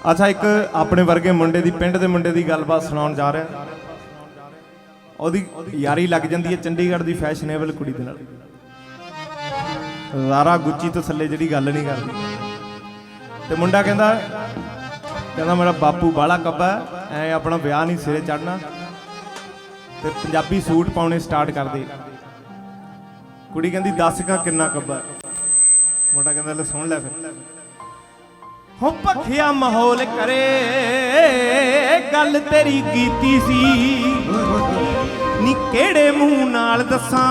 ਅੱਛਾ, ਇੱਕ ਆਪਣੇ ਵਰਗੇ ਮੁੰਡੇ ਦੀ, ਪਿੰਡ ਦੇ ਮੁੰਡੇ ਦੀ ਗੱਲਬਾਤ ਸੁਣਾਉਣ ਜਾ ਰਿਹਾ। ਉਹਦੀ ਯਾਰੀ ਲੱਗ ਜਾਂਦੀ ਹੈ ਚੰਡੀਗੜ੍ਹ ਦੀ ਫੈਸ਼ਨੇਬਲ ਕੁੜੀ ਦੇ ਨਾਲ। ਰਾਰਾ ਗੁੱਚੀ ਤੋਂ ਥੱਲੇ ਜਿਹੜੀ ਗੱਲ ਨਹੀਂ ਕਰਦੀ। ਤੇ ਮੁੰਡਾ ਕਹਿੰਦਾ ਕਹਿੰਦਾ ਮੇਰਾ ਬਾਪੂ ਬਾਲਾ ਕੱਬਾ ਐ ਆਪਣਾ ਵਿਆਹ ਨਹੀਂ ਸਿਰੇ ਚੜਨਾ ਤੇ ਪੰਜਾਬੀ ਸੂਟ ਪਾਉਣੇ ਸਟਾਰਟ ਕਰ ਦੇ। ਕੁੜੀ ਕਹਿੰਦੀ, ਦੱਸ ਕਾ ਕਿੰਨਾ ਕੱਬਾ ਮੁੰਡਾ ਕਹਿੰਦਾ, ਲੈ ਸੁਣ ਲੈ ਫਿਰ। ਹੋ ਭਖਿਆ ਮਾਹੌਲ ਕਰੇ, ਗੱਲ ਤੇਰੀ ਕੀਤੀ ਸੀ। ਨੀ ਕਿਹੜੇ ਮੂੰਹ ਨਾਲ ਦੱਸਾਂ,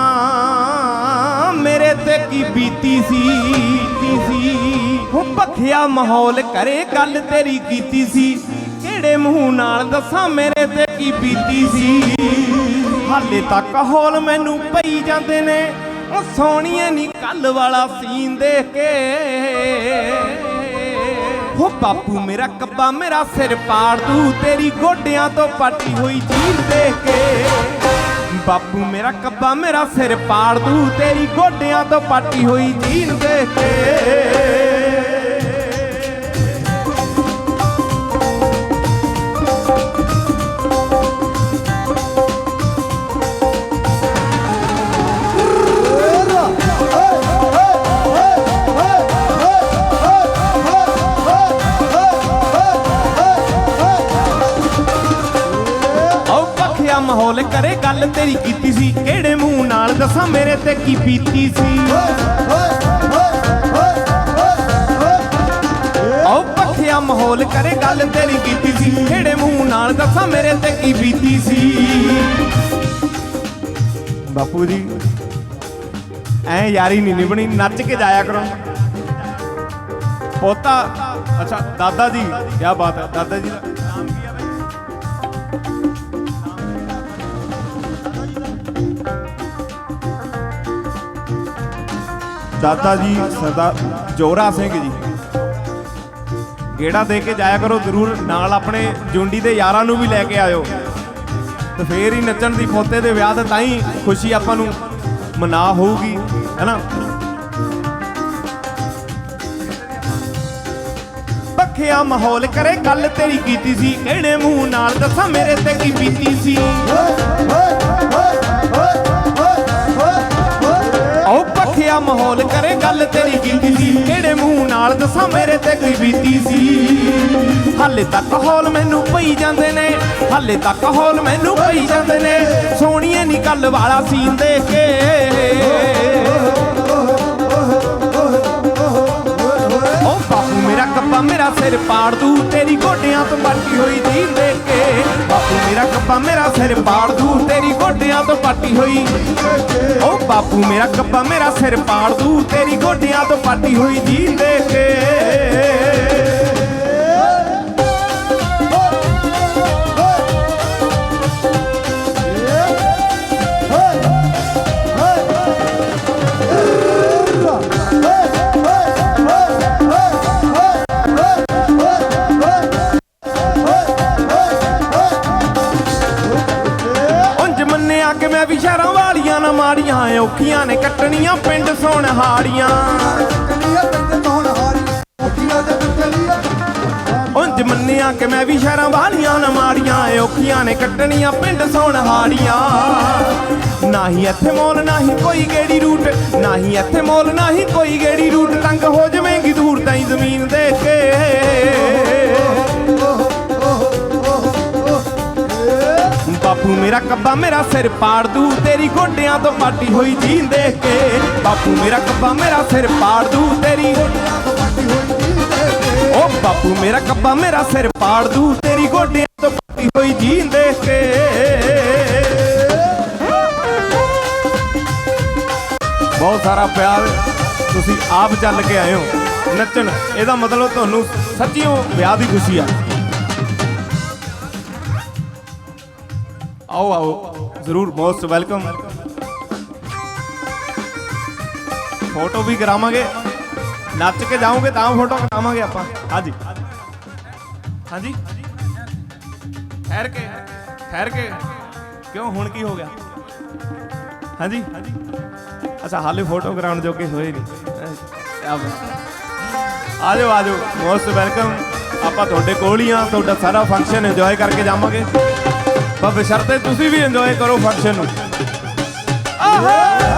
ਮੇਰੇ ਤੇ ਕੀ ਬੀਤੀ ਸੀ ਸੀ? ਹੋ ਭਖਿਆ ਮਾਹੌਲ ਕਰੇ, ਗੱਲ ਤੇਰੀ ਕੀਤੀ ਸੀ। ਕਿਹੜੇ ਮੂੰਹ ਨਾਲ ਦੱਸਾਂ, ਮੇਰੇ ਤੇ ਕੀ ਬੀਤੀ ਸੀ? ਹਾਲੇ ਤੱਕ ਹੌਲ ਮੈਨੂੰ ਪਈ ਜਾਂਦੇ ਨੇ, ਉਹ ਸੋਹਣੀਏ ਨੀ ਕੱਲ ਵਾਲਾ ਸੀਨ ਦੇਖ ਕੇ। ਹੋ ਬਾਪੂ ਮੇਰਾ ਕੱਬਾ ਮੇਰਾ ਸਿਰ ਪਾੜ ਦੂ, ਤੇਰੀ ਗੋਡਿਆਂ ਤੋਂ ਪਾਟੀ ਹੋਈ ਜੀਨ ਦੇਖ ਕੇ। ਬਾਪੂ ਮੇਰਾ ਕੱਬਾ ਮੇਰਾ ਸਿਰ ਪਾੜ ਦੂ, ਤੇਰੀ ਗੋਡਿਆਂ ਤੋਂ ਪਾਟੀ ਹੋਈ ਜੀਨ ਦੇਖ ਕੇ। ਮਾਹੌਲ ਕਰੇ ਗੱਲ ਤੇਰੀ ਕੀਤੀ ਸੀ, ਕਿਹੜੇ ਮੂੰਹ ਨਾਲ ਦੱਸਾਂ ਮੇਰੇ ਤੇ ਕੀ ਬੀਤੀ ਸੀ? ਆਉ ਪਖਿਆ ਮਾਹੌਲ ਕਰੇ ਗੱਲ ਤੇਰੀ ਕੀਤੀ ਸੀ, ਕਿਹੜੇ ਮੂੰਹ ਨਾਲ ਦੱਸਾਂ ਮੇਰੇ ਤੇ ਕੀ ਬੀਤੀ ਸੀ? ਬਾਪੂ ਜੀ, ਐ ਯਾਰੀ ਨਹੀਂ ਨਿਭਣੀ, ਨੱਚ ਕੇ ਜਾਇਆ ਕਰੋ। ਪੋਤਾ, ਅੱਛਾ, ਦਾਦਾ ਜੀ ਕੀ ਬਾਤ ਹੈ, ਦਾਦਾ ਜੀ ਦਾ। ਨਾਮ ਦਾਦਾ ਜੀ ਸਰਦਾਰ ਜੋਰਾ ਸਿੰਘ ਜੀ। ਗੇੜਾ ਦੇ ਕੇ ਜਾਇਆ ਕਰੋ, ਜ਼ਰੂਰ ਨਾਲ ਆਪਣੇ ਜੁੰਡੀ ਦੇ ਯਾਰਾਂ ਨੂੰ ਵੀ ਲੈ ਕੇ ਆਇਓ। ਤੇ ਫੇਰ ਹੀ ਨੱਚਣ ਦੀ ਪੋਤੇ ਦੇ ਵਿਆਹ ਤੇ ਤਾਂ ਹੀ ਖੁਸ਼ੀ ਆਪਾਂ ਨੂੰ ਮਨਾ ਹੋਊਗੀ, ਹੈਨਾ? ਪੱਖਿਆ ਮਾਹੌਲ ਕਰੇ, ਗੱਲ ਤੇਰੀ ਕੀਤੀ ਸੀ। ਕਿਹੜੇ ਮੂੰਹ ਨਾਲ ਦੱਸਾਂ, ਮੇਰੇ ਤੇ ਕੀ ਬੀਤੀ ਸੀ। ਪੱਖਿਆ ਮਾਹੌਲ ਕਰੇ ਗੱਲ ਤੇਰੀ ਕੀਤੀ ਸੀ। ਕਿਹੜੇ ਮੂੰਹ ਨਾਲ ਦੱਸਾਂ ਮੇਰੇ ਤੇ ਕੀ ਬੀਤੀ ਸੀ। ਹਾਲੇ ਤੱਕ ਹੌਲ ਮੈਨੂੰ ਪਈ ਜਾਂਦੇ ਨੇ। ਹਾਲੇ ਤੱਕ ਹੌਲ ਮੈਨੂੰ ਪਈ ਜਾਂਦੇ ਨੇ। ਸੋਹਣੀਏ ਨੀ ਕੱਲ ਵਾਲਾ ਸੀਨ ਦੇਖ ਕੇ। ਕੱਪਾ ਮੇਰਾ ਸਿਰ ਪਾੜ ਦੂ, ਤੇਰੀ ਗੋਡਿਆਂ ਤੋਂ ਪਾਟੀ ਹੋਈ ਜੀਨ ਦੇ ਕੇ। ਬਾਪੂ ਮੇਰਾ ਕੱਪਾ ਮੇਰਾ ਸਿਰ ਪਾੜ ਦੂ, ਤੇਰੀ ਗੋਡਿਆਂ ਤੋਂ ਪਾਟੀ ਹੋਈ। ਓ ਬਾਪੂ ਮੇਰਾ ਕੱਪਾ ਮੇਰਾ ਸਿਰ ਪਾੜ ਦੂ, ਤੇਰੀ ਗੋਡਿਆਂ ਤੋਂ ਪਾਟੀ ਹੋਈ ਜੀਨ ਦੇਖ ਕੇ। ਮੰਨਿਆ ਵੀ ਸ਼ਹਿਰਾਂ ਵਾਲੀਆਂ ਨਾ ਮਾੜੀਆਂ, ਔਖੀਆਂ ਨੇ ਕੱਟਣੀਆਂ ਪਿੰਡ ਸੋਣ ਹਾੜੀਆਂ। ਉਂਝ ਮੰਨਿਆ ਕਿ ਮੈਂ ਵੀ ਸ਼ਹਿਰਾਂ ਵਾਲੀਆਂ ਨਾ ਮਾੜੀਆਂ, ਔਖੀਆਂ ਨੇ ਕੱਟਣੀਆਂ ਪਿੰਡ ਸੋਣ ਹਾੜੀਆਂ। ਨਾਹੀ ਇੱਥੇ ਮੋਲ ਨਾਹੀ ਕੋਈ ਗੇੜੀ ਰੂਟ, ਨਾ ਹੀ ਇੱਥੇ ਮੋਲ, ਨਾ ਹੀ ਕੋਈ ਗੇੜੀ ਰੂਟ। ਤੰਗ ਹੋ ਜਾਵੇਂਗੀ ਦੂਰ ਤਾਈ ਜ਼ਮੀਨ ਦੇ ਕੇ। ਬਾਪੂ ਮੇਰਾ ਕੱਬਾ ਮੇਰਾ ਸਿਰ ਪਾੜ ਦੂ, ਤੇਰੀ ਗੋਡਿਆਂ ਤੋਂ ਪਾਟੀ ਹੋਈ ਜੀਨ ਦੇਖ ਕੇ। ਬਾਪੂ ਮੇਰਾ ਕੱਬਾ ਮੇਰਾ ਸਿਰ ਪਾੜ ਦੂ, ਤੇਰੀ ਓ ਬਾਪੂ ਮੇਰਾ ਕੱਬਾ ਮੇਰਾ ਸਿਰ ਪਾੜ ਦੂ, ਤੇਰੀ ਗੋਡਿਆਂ ਤੋਂ ਪਾਟੀ ਹੋਈ ਜੀਨ ਦੇਖ ਕੇ। ਬਹੁਤ ਸਾਰਾ ਪਿਆਰ ਤੁਸੀਂ ਆਪ ਚੱਲ ਕੇ ਆਏ ਹੋ। ਨੱਚਣ, ਇਹਦਾ ਮਤਲਬ ਤੁਹਾਨੂੰ ਸੱਚੀਓ ਵਿਆਹ ਦੀ ਖੁਸ਼ੀ ਆ। ਆਓ ਆਓ। ਜ਼ਰੂਰ, ਮੋਸਟ ਵੈਲਕਮ। ਫੋਟੋ ਵੀ ਕਰਾਵਾਂਗੇ। ਨੱਚ ਕੇ ਜਾਓਗੇ ਤਾਂ ਫੋਟੋ ਕਰਾਵਾਂਗੇ ਆਪਾਂ। ਹਾਂਜੀ। ਹਾਂਜੀ। ਠਹਿਰ ਕੇ ਠਹਿਰ ਕੇ। ਕਿਉਂ, ਹੁਣ ਕੀ ਹੋ ਗਿਆ? ਹਾਂਜੀ। ਅੱਛਾ, ਹਾਲੇ ਫੋਟੋ ਕਰਾਉਣ ਜੋਗੇ ਹੋਏ ਨਹੀਂ। ਆ ਜਾਓ ਆ ਜਾਓ। Most welcome. ਆਪਾਂ ਤੁਹਾਡੇ ਕੋਲ ਹੀ ਆ ਤੁਹਾਡਾ ਸਾਰਾ ਫੰਕਸ਼ਨ ਇੰਜੋਏ ਕਰਕੇ ਜਾਵਾਂਗੇ। ਪਰ ਬਸ਼ਰਤੇ ਤੁਸੀਂ ਵੀ ਇੰਜੋਏ ਕਰੋ ਫੰਕਸ਼ਨ ਨੂੰ ਆਹਾ